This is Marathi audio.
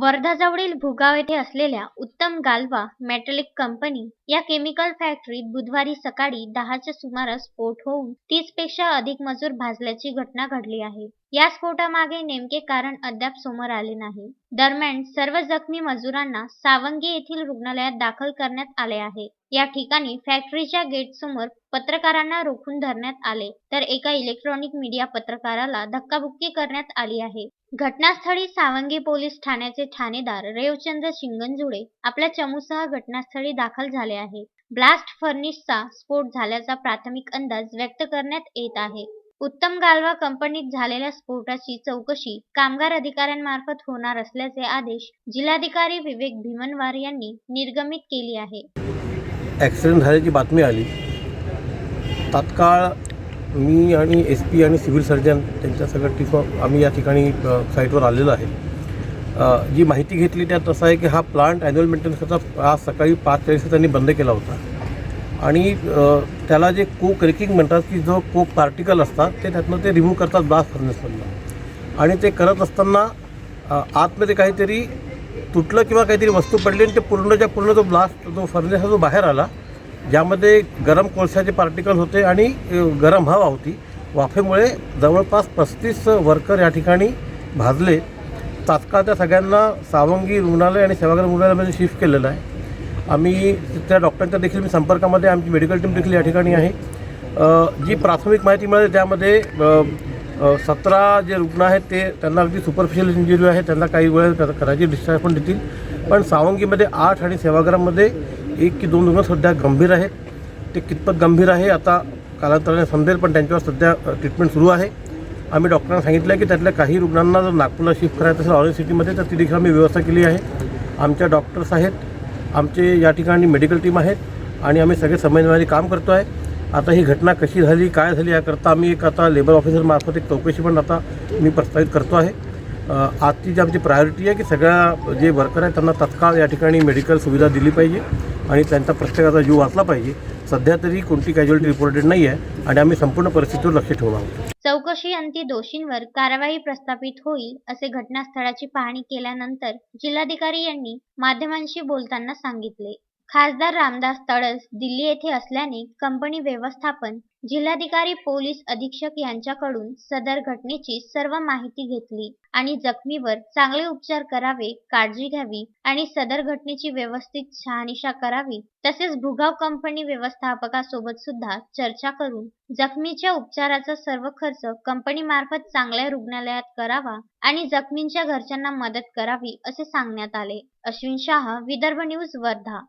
वर्धाजवळील भुगाव येथे असलेल्या उत्तम गालवा मेटॅलिक कंपनी या केमिकल फॅक्टरीत बुधवारी सकाळी दहाच्या सुमारास स्फोट होऊन तीसपेक्षा अधिक मजूर भाजल्याची घटना घडली आहे. या स्फोटामागे नेमके कारण अद्याप समोर आले नाही. दरम्यान सर्व जखमी मजुरांना सावंगी येथील रुग्णालयात दाखल करण्यात आले आहे. या ठिकाणी फॅक्टरीच्या गेटसमोर पत्रकारांना रोखून धरण्यात आले तर एका इलेक्ट्रॉनिक मीडिया पत्रकाराला धक्काबुक्की करण्यात आली आहे. घटनास्थळी सावंगी पोलीस ठाण्याचे ठाणेदार रेवचंद्र शिंगणजुडे आपल्या चमूसह घटनास्थळी दाखल झाले आहे. ब्लास्ट फर्निशचा स्फोट झाल्याचा प्राथमिक अंदाज व्यक्त करण्यात येत आहे. उत्तम गालवा कंपनीत झालेल्या स्फोटाची चौकशी कामगार अधिकाऱ्यांमार्फत होणार असल्याचे आदेश जिल्हाधिकारी विवेक भीमनवार यांनी निर्गमित केली आहे. ॲक्सिडेंट झाल्याची बातमी आली. तात्काळ मी आणि एस पी आणि सिव्हिल सर्जन त्यांच्या सगळ्या टीम आम्ही या ठिकाणी साईटवर आलेलो आहे. जी माहिती घेतली त्यात असं आहे की हा प्लांट ॲन्युअल मेंटेनन्सचा आज सकाळी पाच चाळीस त्यांनी बंद केला होता. आणि त्याला जे कोक क्रेकिंग म्हणतात की जो कोक पार्टिकल असतात ते त्यातनं ते रिमूव्ह करतात ब्लास्ट फर्नेसमधनं आणि ते करत असताना आतमध्ये काहीतरी तुटलं किंवा काहीतरी वस्तू पडली आणि ते पूर्णच्या पूर्ण जो ब्लास्ट जो फर्नेस जो बाहेर आला ज्यामध्ये गरम कोळशाचे पार्टिकल होते आणि गरम हवा होती. वाफेमुळे जवळपास पस्तीस वर्कर या ठिकाणी भाजले. तात्काळ त्या सगळ्यांना सावंगी रुग्णालय आणि सेवाग्राम रुग्णालयामध्ये शिफ्ट केलेलं आहे. आम्ही त्या डॉक्टरांच्या देखील मी संपर्कामध्ये आमची मेडिकल टीम देखील या ठिकाणी आहे. जी प्राथमिक माहिती मिळाली त्यामध्ये सतरा जे रुग्ण आहेत ते त्यांना अगदी सुपरफिशियल इंजुरी आहे. त्यांना काही वेळ करायची डिस्चार्ज पण देतील. पण सावंगीमध्ये आठ आणि सेवाग्राममध्ये एक की दोन रुग्ण सध्या गंभीर आहेत. ते कितपत गंभीर आहे आता कालांतराने समजेल पण त्यांच्यावर सध्या ट्रीटमेंट सुरू आहे. आम्ही डॉक्टरांना सांगितलं आहे की त्यातल्या काही रुग्णांना जर नागपूरला शिफ्ट करायचं असेल ऑरेंज सिटीमध्ये तर ती देखील आम्ही व्यवस्था केली आहे. आमच्या डॉक्टर्स आहेत. आमचे या ठिकाणी मेडिकल टीम आहेत आणि आम्ही सगळे समन्वयाने काम करतो आहे आता ही घटना कशी झाली काय झाली याकरता आम्ही एक आता लेबर ऑफिसरमार्फत एक चौकशी पण आता मी प्रस्तावित करतो आहे. आजची जी आमची प्रायोरिटी आहे की सगळ्या जे वर्कर आहेत त्यांना तत्काळ या ठिकाणी मेडिकल सुविधा दिली पाहिजे. आणि त्यांचा प्रत्येकाचा जीव वाचला पाहिजे. सध्या तरी कोणती कॅज्युअलिटी रिपोर्टेड नाही आहे आणि आम्ही संपूर्ण परिस्थितीवर लक्ष ठेवून आहोत. चौकशी अंती दोषींवर कारवाई प्रस्थापित होईल असे घटनास्थळाची पाहणी केल्यानंतर जिल्हाधिकारी यांनी माध्यमांशी बोलताना सांगितले. खासदार रामदास तळस दिल्ली येथे असल्याने कंपनी व्यवस्थापन जिल्हाधिकारी पोलीस अधीक्षक यांच्याकडून सदर घटनेची सर्व माहिती घेतली आणि जखमीवर चांगले उपचार करावे काळजी घ्यावी आणि सदर घटनेची व्यवस्थित शहानिशा करावी तसेच भुगाव कंपनी व्यवस्थापकासोबत सुद्धा चर्चा करून जखमीच्या उपचाराचा सर्व खर्च कंपनीमार्फत चांगल्या रुग्णालयात करावा आणि जखमींच्या घरच्यांना मदत करावी असे सांगण्यात आले. अश्विन शाह विदर्भ न्यूज वर्धा.